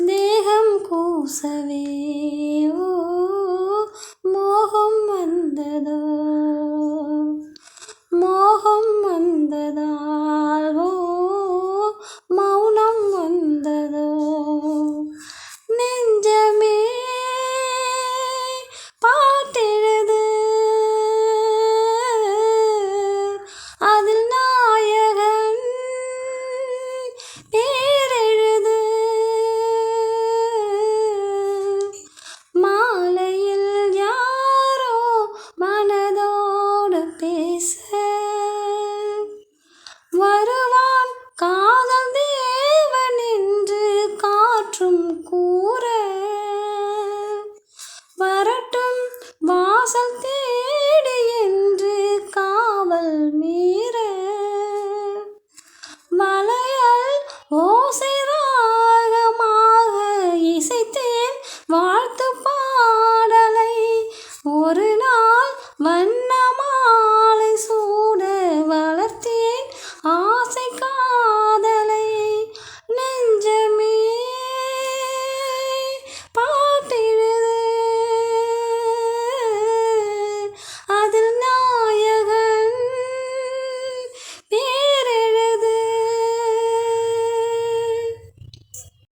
ദേഹം കൂസവേ. ഓ മോഹം വന്നതോ? മോഹം വന്നതാൽ ഓ മൗ